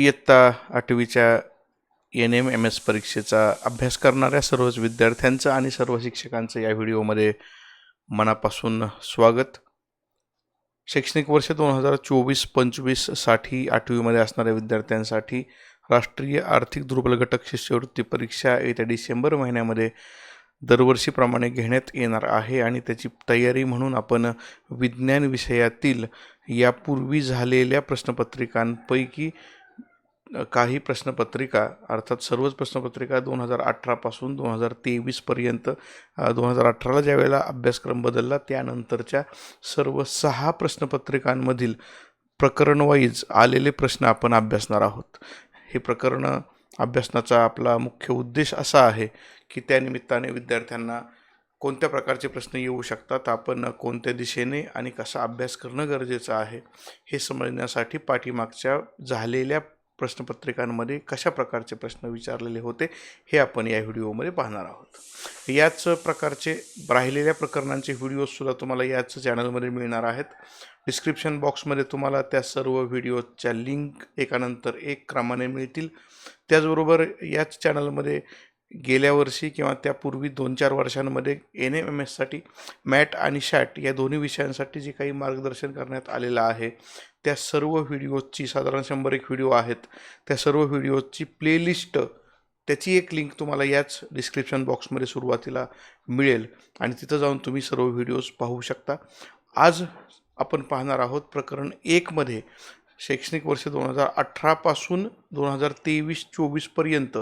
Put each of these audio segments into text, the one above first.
इयत्ता आठवीच्या N M M S परीक्षेचा अभ्यास करणाऱ्या सर्वच विद्यार्थ्यांचं आणि सर्व शिक्षकांचं या व्हिडिओमध्ये मनापासून स्वागत. शैक्षणिक वर्ष दोन हजार चोवीस पंचवीससाठी आठवीमध्ये असणाऱ्या विद्यार्थ्यांसाठी राष्ट्रीय आर्थिक दुर्बल घटक शिष्यवृत्ती परीक्षा येत्या डिसेंबर महिन्यामध्ये दरवर्षीप्रमाणे घेण्यात येणार आहे आणि त्याची तयारी म्हणून आपण विज्ञान विषयातील यापूर्वी झालेल्या प्रश्नपत्रिकांपैकी काही प्रश्नपत्रिका अर्थात सर्वच प्रश्नपत्रिका दोन हजार अठरापासून दोन हजार तेवीसपर्यंत दोन हजार अठराला ज्यावेळेला अभ्यासक्रम बदलला त्यानंतरच्या सर्व सहा प्रश्नपत्रिकांमधील प्रकरणवाईज आलेले प्रश्न आपण अभ्यासणार आहोत. हे प्रकरण अभ्यासनाचा आपला मुख्य उद्देश असा आहे की त्या निमित्ताने विद्यार्थ्यांना कोणत्या प्रकारचे प्रश्न येऊ शकतात आपण कोणत्या दिशेने आणि कसा अभ्यास करणं गरजेचं आहे हे समजण्यासाठी पाठीमागच्या झालेल्या प्रश्नपत्रिकांमध्ये कशा प्रकारचे प्रश्न विचारलेले होते हे आपण या व्हिडिओमध्ये पाहणार आहोत. याच प्रकारचे राहिलेल्या प्रकरणांचे व्हिडिओजसुद्धा तुम्हाला याच चॅनलमध्ये मिळणार आहेत. डिस्क्रिप्शन बॉक्समध्ये तुम्हाला त्या सर्व व्हिडिओच्या लिंक एकानंतर एक क्रमाने मिळतील. त्याचबरोबर याच चॅनलमध्ये गेल्या वर्षी किंवा त्यापूर्वी दोन चार वर्षांमध्ये एन एम एम एससाठी मॅट आणि शॅट या दोन्ही विषयांसाठी जे काही मार्गदर्शन करण्यात आलेलं आहे त्या सर्व व्हिडिओजची साधारण शंभर एक व्हिडिओ आहेत त्या सर्व व्हिडिओजची प्लेलिस्ट त्याची एक लिंक तुम्हाला याच डिस्क्रिप्शन बॉक्समध्ये सुरुवातीला मिळेल आणि तिथं जाऊन तुम्ही सर्व व्हिडिओज पाहू शकता. आज आपण पाहणार आहोत प्रकरण एकमध्ये शैक्षणिक वर्ष दोन हजार अठरापासून दोन हजार तेवीस चोवीसपर्यंत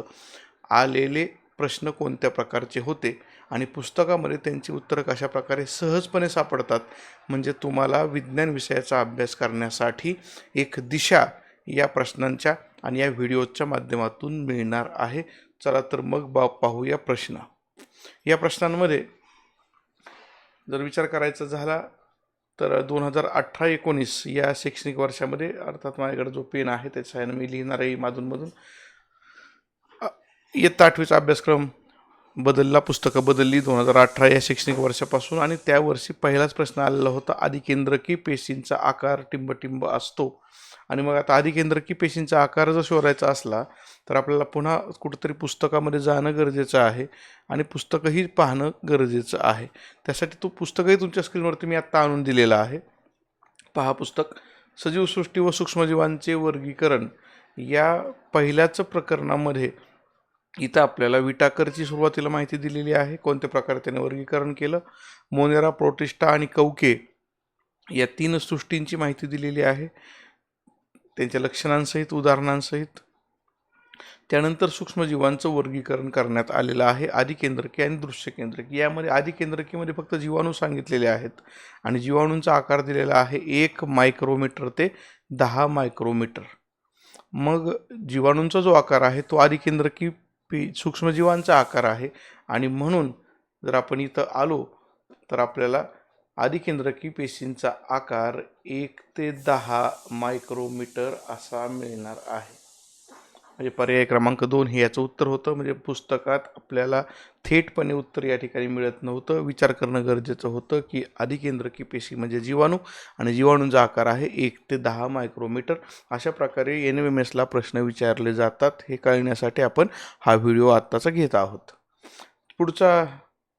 आलेले प्रश्न कोणत्या प्रकारचे होते? आणि पुस्तकामध्ये त्यांची उत्तरं कशा प्रकारे सहजपणे सापडतात म्हणजे तुम्हाला विज्ञान विषयाचा अभ्यास करण्यासाठी एक दिशा या प्रश्नांच्या आणि या व्हिडिओच्या माध्यमातून मिळणार आहे. चला तर मग बा पाहूया प्रश्न. या प्रश्नांमध्ये जर विचार करायचा झाला तर दोन हजार अठरा एकोणीस या शैक्षणिक वर्षामध्ये अर्थात माझ्याकडे जो पेन आहे त्याच्या मी लिहिणार आहे माधूनमधून इयत्ता आठवीचा अभ्यासक्रम बदलला पुस्तकं बदलली दोन हजार अठरा या शैक्षणिक वर्षापासून आणि त्या वर्षी पहिलाच प्रश्न आलेला होता आदिकेंद्रकी पेशींचा आकार टिंबटिंब असतो. आणि मग आता आदिकेंद्रकी पेशींचा आकार जर शोधायचा असला तर आपल्याला पुन्हा कुठंतरी पुस्तकामध्ये जाणं गरजेचं आहे आणि पुस्तकंही पाहणं गरजेचं आहे. त्यासाठी तो पुस्तकही तुमच्या स्क्रीनवरती मी आत्ता आणून दिलेलं आहे. पहा पुस्तक. सजीवसृष्टी व सूक्ष्मजीवांचे वर्गीकरण या पहिल्याच प्रकरणामध्ये इथं आपल्याला विटाकरची सुरुवातीला माहिती दिलेली आहे. कोणत्या प्रकारे त्याने वर्गीकरण केलं? मोनेरा प्रोटिष्ठा आणि कौके या तीन सृष्टींची माहिती दिलेली आहे. त्यांच्या लक्षणांसहित उदाहरणांसहित. त्यानंतर सूक्ष्मजीवांचं वर्गीकरण करण्यात आलेलं आहे. आदिकेंद्रकी आणि दृश्यकेंद्रकी यामध्ये आदिकेंद्रकीमध्ये फक्त जीवाणू सांगितलेले आहेत आणि जीवाणूंचा आकार दिलेला आहे एक मायक्रोमीटर ते दहा मायक्रोमीटर. मग जीवाणूंचा जो आकार आहे तो आदिकेंद्रकी पी सूक्ष्मजीवांचा आकार आहे. आणि म्हणून जर आपण इथं आलो तर आपल्याला आदिकेंद्रकी पेशींचा आकार एक ते दहा मायक्रोमीटर असा मिळणार आहे. म्हणजे पर्याय क्रमांक दोन हे याचं उत्तर होतं. म्हणजे पुस्तकात आपल्याला थेटपणे उत्तर या ठिकाणी मिळत नव्हतं. विचार करणं गरजेचं होतं की आदिकेंद्रकी पेशी म्हणजे जीवाणू आणि जीवाणूंचा आकार आहे एक ते दहा मायक्रोमीटर. अशा प्रकारे एन एम एसला प्रश्न विचारले जातात. हे कळण्यासाठी आपण हा व्हिडिओ आत्ताचा घेत आहोत. पुढचा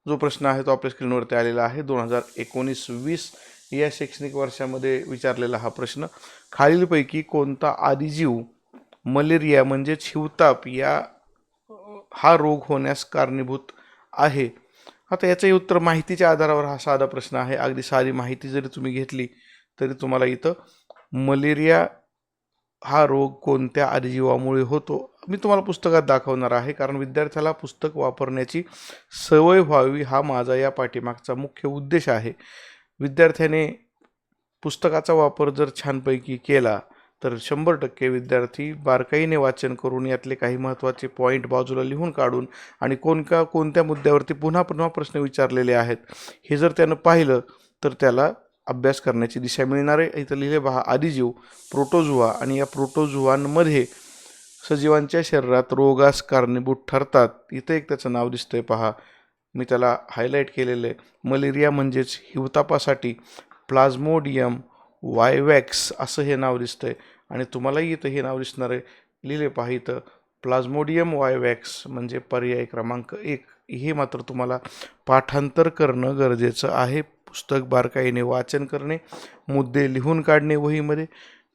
जो प्रश्न आहे तो आपल्या स्क्रीनवरती आलेला आहे. दोन हजार एकोणीस वीस या शैक्षणिक वर्षामध्ये विचारलेला हा प्रश्न. खालीलपैकी कोणता आदिजीव मलेरिया म्हणजेच शिवताप या हा रोग होण्यास कारणीभूत आहे. आता याचंही उत्तर माहितीच्या आधारावर हा साधा प्रश्न आहे. अगदी साधी माहिती जरी तुम्ही घेतली तरी तुम्हाला इथं मलेरिया हा रोग कोणत्या आदिजीवामुळे होतो? मी तुम्हाला पुस्तकात दाखवणार आहे कारण विद्यार्थ्याला पुस्तक वापरण्याची सवय व्हावी हा माझा या पाठीमागचा मुख्य उद्देश आहे. विद्यार्थ्याने पुस्तकाचा वापर जर छानपैकी केला तर शंभर टक्के विद्यार्थी बारकाईने वाचन करून यातले काही महत्त्वाचे पॉईंट बाजूला लिहून काढून आणि कोणका कोणत्या मुद्द्यावरती पुन्हा पुन्हा प्रश्न विचारलेले आहेत हे जर त्यानं पाहिलं तर त्याला अभ्यास करण्याची दिशा मिळणार आहे. इथं लिहिले पहा आदिजीव प्रोटोजुआ आणि या प्रोटोझुआंमध्ये सजीवांच्या शरीरात रोगास कारणीभूत ठरतात. इथं एक त्याचं नाव दिसतंय पहा. मी त्याला हायलाईट केलेलं आहे. मलेरिया म्हणजेच हिवतापासाठी प्लाझ्मोडियम वायवॅक्स असं हे नाव दिसतं आहे आणि तुम्हालाही इथं हे नाव दिसणार आहे. लिहिले पहा इथं. प्लाझ्मोडियम वायवॅक्स म्हणजे पर्याय क्रमांक एक. हे मात्र तुम्हाला पाठांतर करणं गरजेचं आहे. पुस्तक बारकाईने वाचन करणे मुद्दे लिहून काढणे वहीमध्ये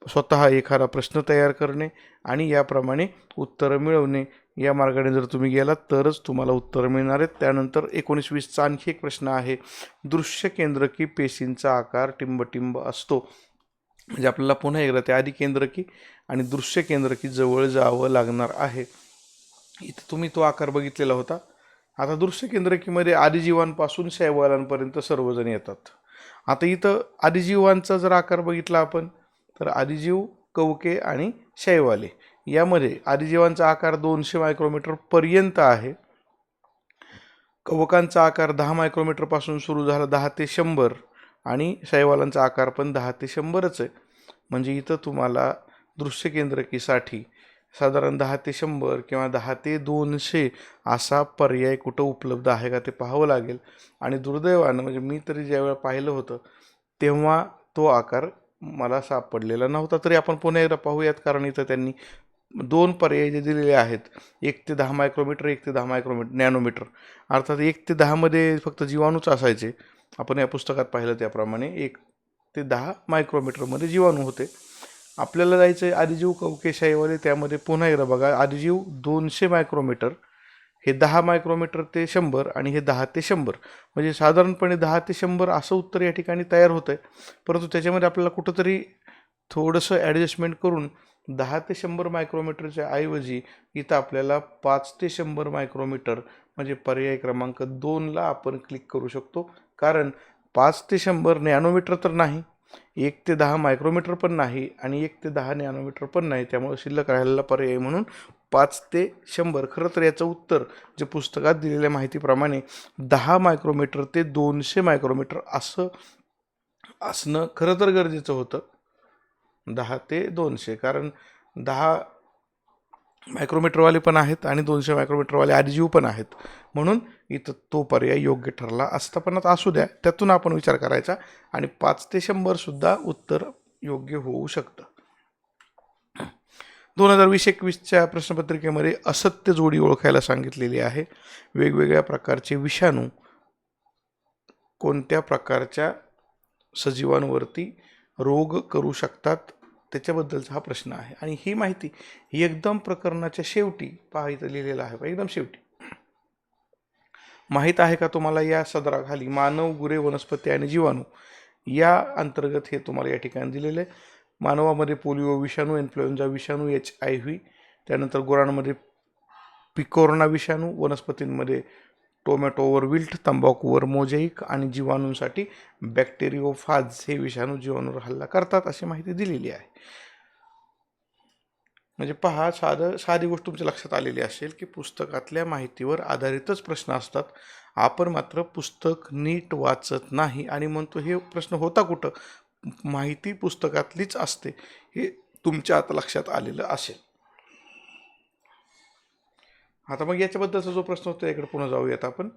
स्वतः एखादा प्रश्न तयार करणे आणि याप्रमाणे उत्तरं मिळवणे. या मार्गाने जर तुम्ही गेलात तरच तुम्हाला उत्तरं मिळणार आहेत त्यानंतर एकोणीस वीसचा आणखी एक प्रश्न आहे. दृश्य केंद्रकी पेशींचा आकार टिंबटिंब असतो. म्हणजे आपल्याला पुन्हा एकदा त्या आधी केंद्रकी आणि दृश्य केंद्रकी जवळ जावं लागणार आहे. इथं तुम्ही तो आकार बघितलेला होता. आता दृश्य केंद्रकीमध्ये आदिजीवांपासून शैवालांपर्यंत सर्वजण येतात. आता इथं आदिजीवांचा जर आकार बघितला आपण तर आदिजीव कवके आणि शैवाले. यामध्ये आदिजीवांचा आकार दोनशे मायक्रोमीटरपर्यंत आहे. कवकांचा आकार दहा मायक्रोमीटरपासून सुरू झाला दहा ते शंभर आणि शैवालांचा आकार पण दहा ते शंभरच आहे. म्हणजे इथं तुम्हाला दृश्य केंद्रकीसाठी साधारण दहा ते शंभर किंवा दहा ते दोनशे असा पर्याय कुठं उपलब्ध आहे का ते पाहावं लागेल. आणि दुर्दैवानं म्हणजे मी तरी ज्यावेळेला पाहिलं होतं तेव्हा तो आकार मला सापडलेला नव्हता. तरी आपण पुन्हा एकदा पाहूयात कारण इथं त्यांनी दोन पर्याय जे दिलेले आहेत एक ते दहा मायक्रोमीटर एक ते दहा मायक्रोमीटर नॅनोमीटर अर्थात एक ते दहामध्ये फक्त जीवाणूच असायचे. आपण या पुस्तकात पाहिलं त्याप्रमाणे एक ते दहा मायक्रोमीटरमध्ये जीवाणू होते. आपल्याला जायचं आहे आदिजीव कवकेशाहीवाले त्यामध्ये पुन्हा एकदा बघा आदिजीव दोनशे मायक्रोमीटर हे दहा मायक्रोमीटर ते शंभर आणि हे दहा ते शंभर. म्हणजे साधारणपणे दहा ते शंभर असं उत्तर या ठिकाणी तयार होतं आहे परंतु त्याच्यामध्ये आपल्याला कुठंतरी थोडंसं ॲडजस्टमेंट करून दहा ते शंभर मायक्रोमीटरच्या ऐवजी इथं आपल्याला पाच ते शंभर मायक्रोमीटर म्हणजे पर्याय क्रमांक दोनला आपण क्लिक करू शकतो. कारण पाच ते शंभर नॅनोमीटर तर नाही एक ते दहा मायक्रोमीटर पण नाही आणि एक ते दहा नॅनोमीटर पण नाही. त्यामुळे शिल्लक राहिलेला पर्याय म्हणून पाच ते शंभर. खरं तर याचं उत्तर जे पुस्तकात दिलेल्या माहितीप्रमाणे दहा मायक्रोमीटर ते दोनशे मायक्रोमीटर असं असणं खरं तर गरजेचं होतं. दहा ते दोनशे. कारण दहा मायक्रोमीटरवाले पण आहेत आणि दोनशे मायक्रोमीटरवाले आर आदिजीव पण आहेत. म्हणून इथं तो पर्याय योग्य ठरला असतापणात असू द्या त्यातून आपण विचार करायचा आणि पाच ते शंभरसुद्धा उत्तर योग्य होऊ शकतं. दोन हजार वीस एकवीसच्या प्रश्नपत्रिकेमध्ये असत्य जोडी ओळखायला सांगितलेली आहे. वेगवेगळ्या प्रकारचे विषाणू कोणत्या प्रकारच्या सजीवांवरती रोग करू शकतात? त्याच्याबद्दलचा हा प्रश्न आहे. आणि ही माहिती ही एकदम प्रकरणाच्या शेवटी पहा इथं लिहिलेलं आहे. एकदम शेवटी. माहीत आहे का तुम्हाला या सदराखाली मानव गुरे वनस्पती आणि जीवाणू या अंतर्गत हे तुम्हाला या ठिकाणी दिलेलं आहे. मानवामध्ये पोलिओ विषाणू इन्फ्लुएन्झा विषाणू एच आय व्ही त्यानंतर गुरांमध्ये पिकोर्ना विषाणू वनस्पतींमध्ये टोमॅटोवर विल्ट तंबाखूवर मोजैक आणि जीवाणूंसाठी बॅक्टेरिओफाज हे विषाणू जीवाणूवर हल्ला करतात अशी माहिती दिलेली आहे. म्हणजे पहा साधं साधी गोष्ट तुमच्या लक्षात आलेली असेल की पुस्तकातल्या माहितीवर आधारितच प्रश्न असतात. आपण मात्र पुस्तक नीट वाचत नाही आणि म्हणतो हे प्रश्न होता कुठं? माहिती पुस्तकातलीच असते हे तुमच्या आता लक्षात आलेलं असेल. आता मग याच्याबद्दलचा जो प्रश्न होता याकडे पुन्हा जाऊयात आपण.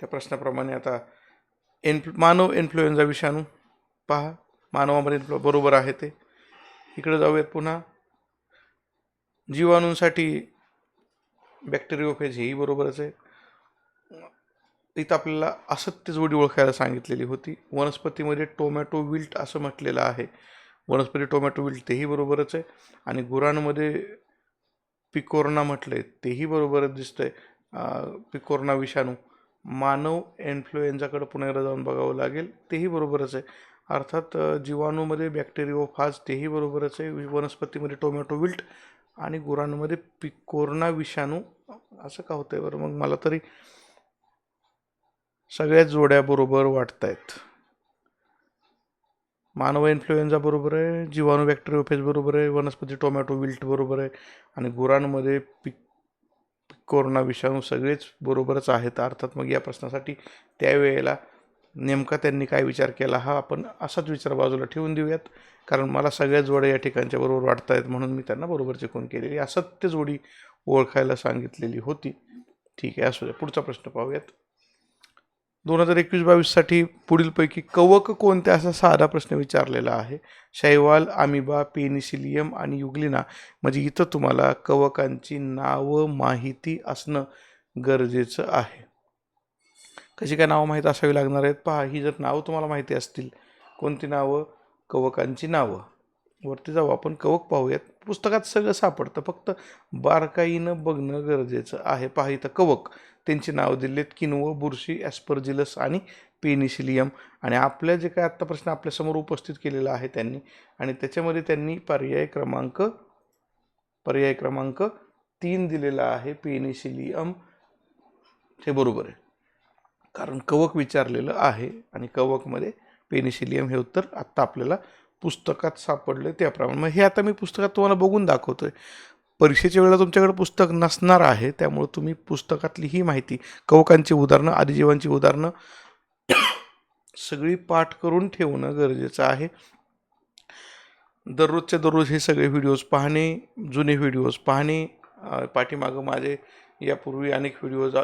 त्या प्रश्नाप्रमाणे आता एन्फ्लु मानव इन्फ्लुएन्झा विषाणू पहा. मानवामध्ये इन्फ्लु बरोबर आहे ते. इकडे जाऊयात पुन्हा. जीवाणूंसाठी बॅक्टेरिओफेज हेही बरोबरच आहे. इथं आपल्याला असत्य जोडी ओळखायला सांगितलेली होती. वनस्पतीमध्ये टोमॅटो विल्ट असं म्हटलेलं आहे. वनस्पती टोमॅटो विल्ट तेही बरोबरच आहे. आणि गुरांमध्ये पिकोर्ना म्हटलं आहे तेही बरोबरच आहे पिकोर्ना विषाणू. मानव इन्फ्लुएन्झाकडे पुन्हा एकदा जाऊन बघावं लागेल तेही बरोबरच आहे. अर्थात जीवाणूमध्ये बॅक्टेरिओफाज तेही बरोबरच आहे. वनस्पतीमध्ये टोमॅटो विल्ट आणि गुरांमध्ये पिकोर्ना विषाणू. असं का होतं आहे बरं? मग मला तरी सगळ्याच जोड्या बरोबर वाटत आहेत मानव इन्फ्लुएन्झा बरोबर आहे जीवाणू बॅक्टेरिओफेज बरोबर आहे वनस्पती टोमॅटो विल्ट बरोबर आहे आणि गुरांमध्ये पिक कोरोना विषाणू सगळेच बरोबरच आहेत. अर्थात मग या प्रश्नासाठी त्यावेळेला नेमका त्यांनी काय विचार केला हा आपण असाच विचार बाजूला ठेवून देऊयात. कारण मला सगळ्या जोड्या या ठिकाणच्या बरोबर वाटत आहेत म्हणून मी त्यांना बरोबरची खून केलेली असत्य जोडी ओळखायला सांगितलेली होती. ठीक आहे असू द्या. पुढचा प्रश्न पाहूयात. दोन हजार एकवीस बावीससाठी पुढीलपैकी कवक कोणते असा साधा प्रश्न विचारलेला आहे? शैवाल आमिबा पेनिसिलियम आणि युग्लिना म्हणजे इथं तुम्हाला कवकांची नावं माहिती असणं गरजेचं आहे. कशी काय नावं माहीत असावी लागणार आहेत? पहा ही जर नावं तुम्हाला माहिती असतील कोणती नावं? कवकांची नावं. वरती जाऊ आपण कवक पाहूयात. पुस्तकात सगळं सापडतं. फक्त बारकाईनं बघणं गरजेचं आहे. पाहितं कवक. त्यांची नावं दिलेत किनव बुरशी ॲस्परजिलस आणि पेनिसिलियम. आणि आपल्या जे काय आत्ता प्रश्न आपल्यासमोर उपस्थित केलेला आहे त्यांनी. आणि त्याच्यामध्ये त्यांनी पर्याय क्रमांक पर्याय क्रमांक तीन दिलेला आहे. पेनिसिलियम. हे बरोबर आहे. कारण कवक विचारलेलं आहे आणि कवकमध्ये पेनिसिलियम हे उत्तर आत्ता आपल्याला पुस्तकात सापडले त्याप्रमाणे मग हे आता मी पुस्तकात तुम्हाला बघून दाखवतो आहे परीक्षेच्या वेळेला तुमच्याकडे पुस्तक नसणार आहे त्यामुळे तुम्ही पुस्तकातली ही माहिती कवकांची उदाहरणं आदिजीवांची उदाहरणं सगळी पाठ करून ठेवणं गरजेचं आहे. दररोजच्या दररोज हे सगळे व्हिडिओज पाहणे जुने व्हिडिओज पाहणे पाठीमागं माझे यापूर्वी अनेक व्हिडिओज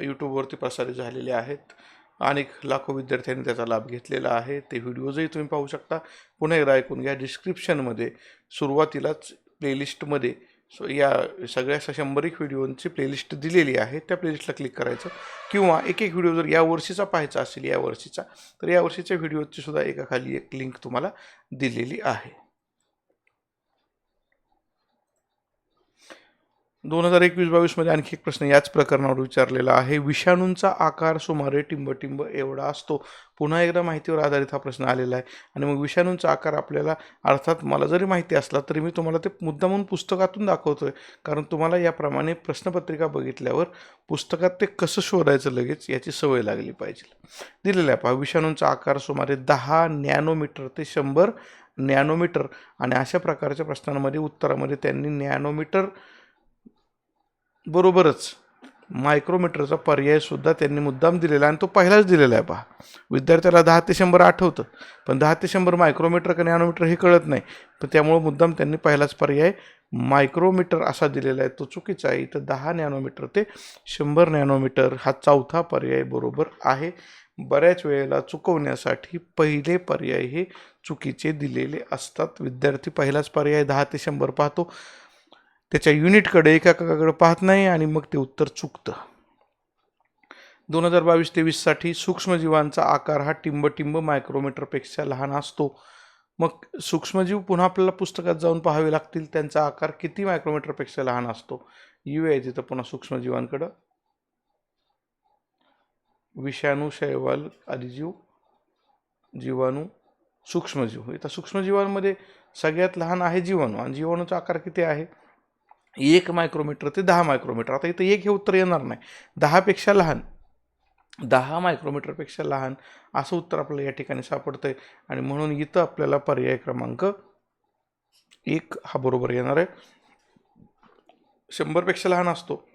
यूट्यूबवरती प्रसारित झालेले आहेत. अनेक लाखो विद्यार्थ्यांनी त्याचा लाभ घेतलेला आहे. ते व्हिडिओजही तुम्ही पाहू शकता. पुन्हा एकदा ऐकून घ्या. डिस्क्रिप्शनमध्ये सुरुवातीलाच प्लेलिस्टमध्ये सो या सगळ्या अशा शंभर एक व्हिडिओंची प्लेलिस्ट दिलेली आहे. त्या प्लेलिस्टला क्लिक करायचं. किंवा एक एक व्हिडिओ जर या वर्षीचा पाहायचा असेल या वर्षीचा तर या वर्षीच्या व्हिडिओची सुद्धा एका खाली एक लिंक तुम्हाला दिलेली आहे. दोन हजार एकवीस बावीसमध्ये आणखी एक प्रश्न याच प्रकरणावर विचारलेला आहे. विषाणूंचा आकार सुमारे टिंबटिंब एवढा असतो. पुन्हा एकदा माहितीवर आधारित हा प्रश्न आलेला आहे. आणि मग विषाणूंचा आकार आपल्याला अर्थात मला जरी माहिती असला तरी मी तुम्हाला ते मुद्दा म्हणून पुस्तकातून आहे कारण तुम्हाला याप्रमाणे प्रश्नपत्रिका बघितल्यावर पुस्तकात ते कसं शोधायचं लगेच याची सवय लागली पाहिजे. दिलेलं आहे पहा विषाणूंचा आकार सुमारे दहा नॅनोमीटर ते शंभर नॅनोमीटर. आणि अशा प्रकारच्या प्रश्नांमध्ये उत्तरामध्ये त्यांनी नॅनोमीटर बरोबरच. मायक्रोमीटरचा पर्यायसुद्धा त्यांनी मुद्दाम दिलेला आहे आणि तो पहिलाच दिलेला आहे पहा. विद्यार्थ्याला दहा ते शंभर आठवतं पण दहा ते शंभर मायक्रोमीटर का नॅनोमीटर हे कळत नाही. पण त्यामुळं मुद्दाम त्यांनी पहिलाच पर्याय मायक्रोमीटर असा दिलेला आहे तो चुकीचा आहे. इथं दहा नॅनोमीटर ते शंभर नॅनोमीटर हा चौथा पर्याय बरोबर आहे. बऱ्याच वेळेला चुकवण्यासाठी पहिले पर्याय हे चुकीचे दिलेले असतात. विद्यार्थी पहिलाच पर्याय दहा ते शंभर पाहतो. त्याच्या युनिटकडे एकाकडे पाहत नाही आणि मग ते उत्तर चुकतं. दोन हजार बावीस तेवीससाठी सूक्ष्मजीवांचा आकार हा टिंबटिंब मायक्रोमीटरपेक्षा लहान असतो. मग सूक्ष्मजीव पुन्हा आपल्याला पुस्तकात जाऊन पाहावे लागतील त्यांचा आकार किती मायक्रोमीटरपेक्षा लहान असतो? येऊया तिथं पुन्हा सूक्ष्मजीवांकडं. विषाणू शैवाल आदिजीव जीवाणू सूक्ष्मजीव. इथं सूक्ष्मजीवांमध्ये सगळ्यात लहान आहे जीवाणू. आणि जीवाणूचा आकार किती आहे? एक मायक्रोमीटर ते दहा मायक्रोमीटर आता इथं एक हे उत्तर येणार नाही. दहापेक्षा लहान. दहा मायक्रोमीटरपेक्षा लहान असं उत्तर आपल्याला या ठिकाणी सापडतंय. आणि म्हणून इथं आपल्याला पर्याय क्रमांक एक हा बरोबर येणार आहे. शंभरपेक्षा लहान असतो.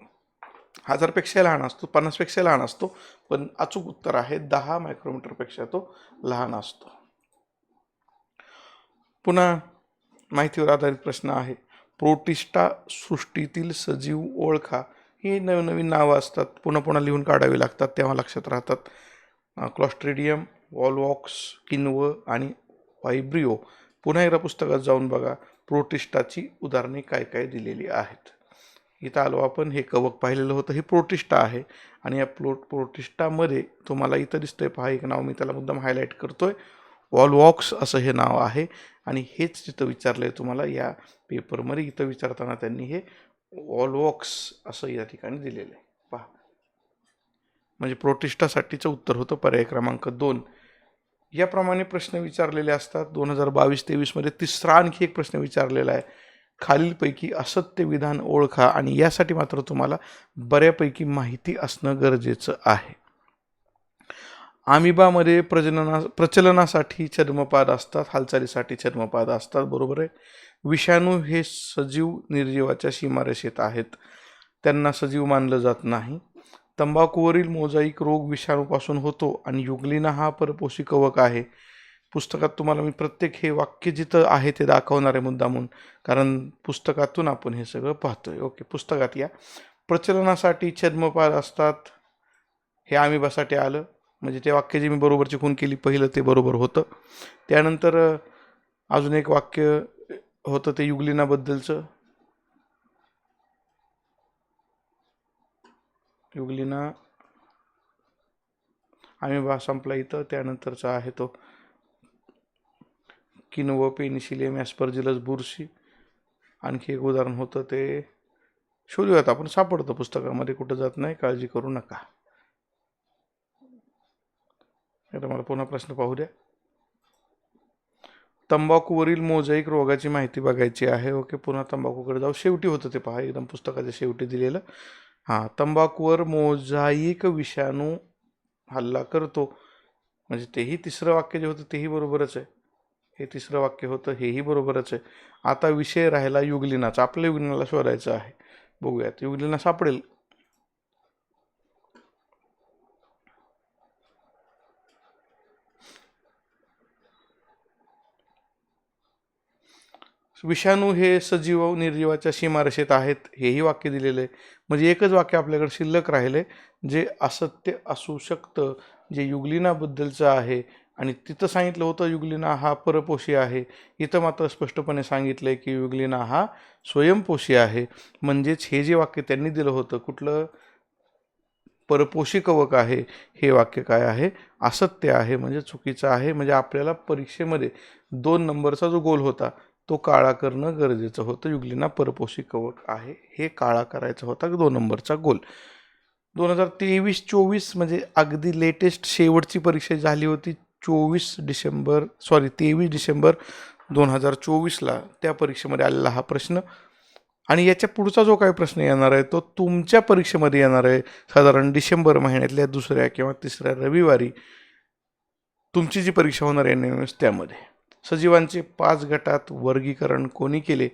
हजारपेक्षा लहान असतो. पन्नासपेक्षा लहान असतो. पण अचूक उत्तर आहे दहा मायक्रोमीटरपेक्षा तो लहान असतो. पुन्हा माहितीवर आधारित प्रश्न आहे. प्रोटिस्टा सृष्टीतील सजीव ओळखा. ही नवनवीन नावं असतात. पुन्हा पुन्हा लिहून काढावी लागतात तेव्हा लक्षात राहतात. क्लॉस्ट्रेडियम वॉलवॉक्स किनव आणि वायब्रिओ पुन्हा एकदा पुस्तकात जाऊन बघा. प्रोटिस्टाची उदाहरणे काय काय दिलेली आहेत. इथं आलो आपण. हे कवक पाहिलेलं होतं. हे प्रोटिस्टा आहे. आणि या प्लो प्रोटिष्ठामध्ये तुम्हाला इथं दिसतंय पहा. एक नाव मी त्याला मुद्दाम हायलाईट करतोय. वॉलवॉक्स असं हे नाव आहे. आणि हेच तिथं विचारलं आहे तुम्हाला या पेपरमध्ये इथं विचारताना त्यांनी हे वॉलवॉक्स असं या ठिकाणी दिलेलं आहे पहा. म्हणजे प्रोटिष्ठासाठीचं उत्तर होतं पर्याय क्रमांक दोन. याप्रमाणे प्रश्न विचारलेले असतात. दोन हजार बावीस तेवीसमध्ये तिसरा आणखी एक प्रश्न विचारलेला आहे. खालीलपैकी असत्य विधान ओळखा आणि यासाठी मात्र तुम्हाला बऱ्यापैकी माहिती असणं गरजेचं आहे. आमिबामध्ये प्रजनना प्रचलनासाठी चर्मपाद असतात हालचालीसाठी चर्मपाद असतात बरोबर आहे? विषाणू हे सजीव निर्जीवाच्या सीमारेषेत आहेत. त्यांना सजीव मानलं जात नाही. तंबाखूवरील मोजाईक रोग विषाणूपासून होतो आणि युगलिना हा परपोषी कवक आहे. पुस्तकात तुम्हाला मी प्रत्येक हे वाक्य जिथं आहे ते दाखवणार आहे मुद्दा म्हणून कारण पुस्तकातून आपण हे सगळं पाहतोय. ओके पुस्तकात या. प्रचलनासाठी छद्मपाद असतात हे आमिबासाठी आलं. म्हणजे ते वाक्य जे मी बरोबरची खून केली पहिलं ते बरोबर होतं. त्यानंतर अजून एक वाक्य होतं ते युगलिनाबद्दलचं. युगलिना आम्ही बा संपला इथं त्यानंतरचा आहे तो. किनव पेनिसिलियम ॲस्परजिलस बुरशी. आणखी एक उदाहरण होतं ते. शोधूयात आपण सापडतं पुस्तकामध्ये कुठं जात नाही काळजी करू नका. आता मला पुन्हा प्रश्न पाहू द्या तंबाखूवरील मोजाईक रोगाची माहिती बघायची आहे. ओके पुन्हा तंबाखूकडे जाऊ. शेवटी होतं ते पहा. एकदम पुस्तकाच्या शेवटी दिलेलं. हां तंबाखूवर मोजाईक विषाणू हल्ला करतो. म्हणजे तेही तिसरं वाक्य जे होतं तेही बरोबरच आहे. हे तिसरं वाक्य होतं हेही बरोबरच आहे. आता विषय राहिला युगलिनाचा. आपल्या युगलिनाला शोधायचं आहे. बघूयात. युगलिना सापडेल. विषाणू हे सजीव निर्जीवाच्या सीमारेषेत आहेत हेही वाक्य दिलेलं आहे. म्हणजे एकच वाक्य आपल्याकडे शिल्लक राहिले जे असत्य असू शकतं जे युगलिनाबद्दलचं आहे. आणि तिथं सांगितलं होतं युगलिना हा परपोषी आहे. इथं मात्र स्पष्टपणे सांगितलं आहे की युगलिना हा स्वयंपोषी आहे. म्हणजेच हे जे वाक्य त्यांनी दिलं होतं कुठलं? परपोषी कवक आहे हे वाक्य काय आहे? असत्य आहे म्हणजे चुकीचं आहे. म्हणजे आपल्याला परीक्षेमध्ये दोन नंबरचा जो गोल होता तो काळा करणं गरजेचं होतं. युगलींना परपोषी कवक आहे. हे काळा करायचा होता दोन नंबरचा गोल. दोन हजार तेवीस चोवीस म्हणजे अगदी लेटेस्ट शेवटची परीक्षा झाली होती. चोवीस डिसेंबर सॉरी तेवीस डिसेंबर दोन हजार चोवीसला त्या परीक्षेमध्ये आलेला हा प्रश्न. आणि याच्या पुढचा जो काही प्रश्न येणार आहे तो तुमच्या परीक्षेमध्ये येणार आहे. साधारण डिसेंबर महिन्यातल्या दुसऱ्या किंवा तिसऱ्या रविवारी तुमची जी परीक्षा होणार आहे एन त्यामध्ये. सजीवांचे पाच गटात वर्गीकरण कोणी केले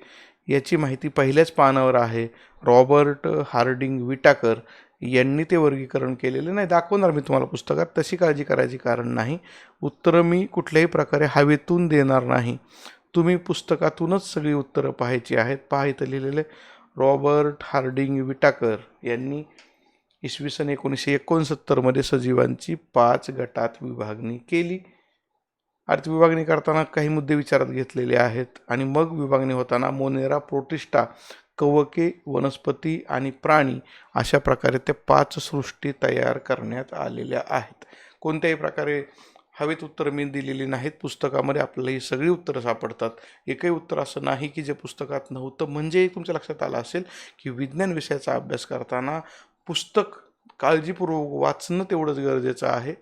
याची माहिती पहिल्याच पानावर आहे. रॉबर्ट हार्डिंग विटाकर यांनी ते वर्गीकरण केलेले नाही. दाखवणार मी तुम्हाला पुस्तकात. तशी काळजी करायची कारण नाही. उत्तरं मी कुठल्याही प्रकारे हवेतून देणार नाही. तुम्ही पुस्तकातूनच सगळी उत्तरं पाहायची आहेत. पहा इथं लिहिलेले रॉबर्ट हार्डिंग विटाकर यांनी इसवी सन एकोणीसशे एकोणसत्तरमध्ये सजीवांची पाच गटात विभागणी केली. अर्थविभागणी करताना काही मुद्दे विचारात घेतलेले आहेत आणि मग विभागणी होताना मोनेरा प्रोटिष्टा कवके वनस्पती आणि प्राणी अशा प्रकारे त्या पाच सृष्टी तयार करण्यात आलेल्या आहेत. कोणत्याही प्रकारे हवेत उत्तरं मी दिलेली नाहीत पुस्तकामध्ये आपल्याला ही सगळी उत्तरं सापडतात. एकही उत्तर असं नाही की जे पुस्तकात नव्हतं. म्हणजे तुमच्या लक्षात आलं असेल की विज्ञान विषयाचा अभ्यास करताना पुस्तक काळजीपूर्वक वाचणं तेवढंच गरजेचं आहे.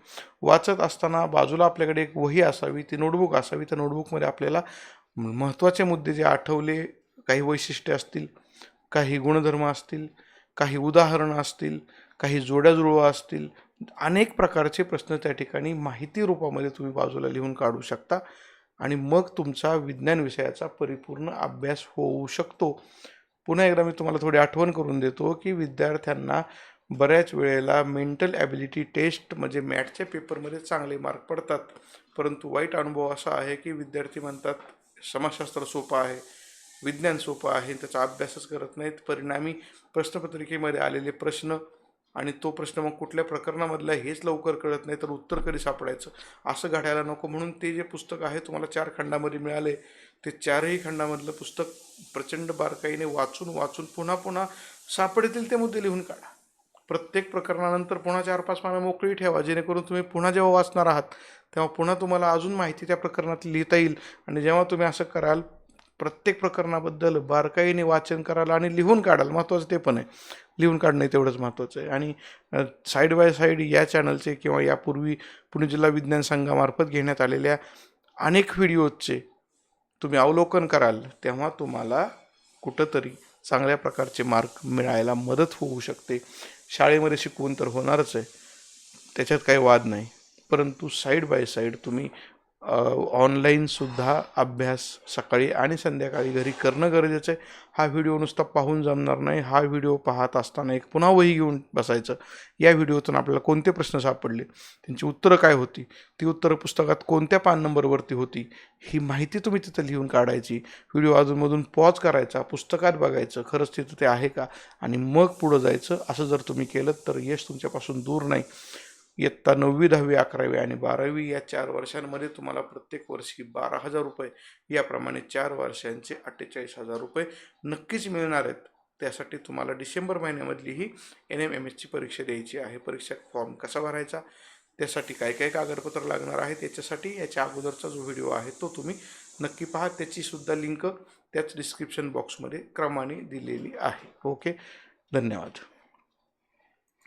वाचत असताना बाजूला आपल्याकडे एक वही असावी ती नोटबुक असावी. त्या नोटबुकमध्ये आपल्याला महत्त्वाचे मुद्दे जे आठवले काही वैशिष्ट्ये असतील काही गुणधर्म असतील काही उदाहरणं असतील काही जोड्याजुळवा असतील अनेक प्रकारचे प्रश्न त्या ठिकाणी माहिती रूपामध्ये तुम्ही बाजूला लिहून काढू शकता आणि मग तुमचा विज्ञान विषयाचा परिपूर्ण अभ्यास होऊ शकतो. पुन्हा एकदा मी तुम्हाला थोडी आठवण करून देतो की विद्यार्थ्यांना बऱ्याच वेळेला मेंटल ॲबिलिटी टेस्ट म्हणजे मॅथच्या पेपरमध्ये चांगले मार्क पडतात. परंतु वाईट अनुभव असा आहे की विद्यार्थी म्हणतात समाजशास्त्र सोपं आहे विज्ञान सोपं आहे त्याचा अभ्यासच करत नाहीत. परिणामी प्रश्नपत्रिकेमध्ये आलेले प्रश्न आणि तो प्रश्न मग कुठल्या प्रकरणामधला हेच लवकर कळत नाही तर उत्तर कधी सापडायचं? असं घडायला नको म्हणून ते जे पुस्तक आहे तुम्हाला चार खंडामध्ये मिळाले. ते चारही खंडामधलं पुस्तक प्रचंड बारकाईने वाचून वाचून पुन्हा पुन्हा सापडतील ते मुद्दे लिहून काढा. प्रत्येक प्रकरणानंतर पुन्हा चार पाच पानं मोकळी ठेवा. जेणेकरून तुम्ही पुन्हा जेव्हा वाचणार आहात तेव्हा पुन्हा तुम्हाला अजून माहिती त्या प्रकरणात लिहिता येईल. आणि जेव्हा तुम्ही असं कराल प्रत्येक प्रकरणाबद्दल बारकाईने वाचन कराल आणि लिहून काढाल महत्त्वाचं ते पण आहे. लिहून काढणं तेवढंच महत्त्वाचं आहे. आणि साईड बाय साईड या चॅनलचे किंवा यापूर्वी पुणे जिल्हा विज्ञान संघामार्फत घेण्यात आलेल्या अनेक व्हिडिओजचे तुम्ही अवलोकन कराल तेव्हा तुम्हाला कुठंतरी चांगल्या प्रकारचे मार्क मिळायला मदत होऊ शकते. शाळेमध्ये शिकवून तर होणारच आहे. त्याच्यात काही वाद नाही. परंतु साईड बाय साईड तुम्ही ऑनलाईनसुद्धा अभ्यास सकाळी आणि संध्याकाळी घरी करणं गरजेचं आहे. हा व्हिडिओ नुसता पाहून जमणार नाही. हा व्हिडिओ पाहत असताना एक पुन्हा वही घेऊन बसायचं. या व्हिडिओतून आपल्याला कोणते प्रश्न सापडले? त्यांची उत्तरं काय होती? ती उत्तरं पुस्तकात कोणत्या पान नंबरवरती होती? ही माहिती तुम्ही तिथं लिहून काढायची. व्हिडिओ अजूनमधून पॉज करायचा. पुस्तकात बघायचं. खरंच तिथं ते आहे का? आणि मग पुढं जायचं. असं जर तुम्ही केलं तर यश तुमच्यापासून दूर नाही. इयत्ता नववी दहावी अकरावी आणि बारावी या चार वर्षांमध्ये तुम्हाला प्रत्येक वर्षी बारा हजार रुपये याप्रमाणे चार वर्षांचे अठ्ठेचाळीस हजार रुपये नक्कीच मिळणार आहेत. त्यासाठी तुम्हाला डिसेंबर महिन्यामधली ही एन एम एम एसची परीक्षा द्यायची आहे. परीक्षा फॉर्म कसा भरायचा त्यासाठी काय काय कागदपत्र लागणार आहे त्याच्यासाठी याच्या अगोदरचा जो व्हिडिओ आहे तो तुम्ही नक्की पहा. त्याचीसुद्धा लिंक त्याच डिस्क्रिप्शन बॉक्समध्ये क्रमाने दिलेली आहे. ओके? धन्यवाद.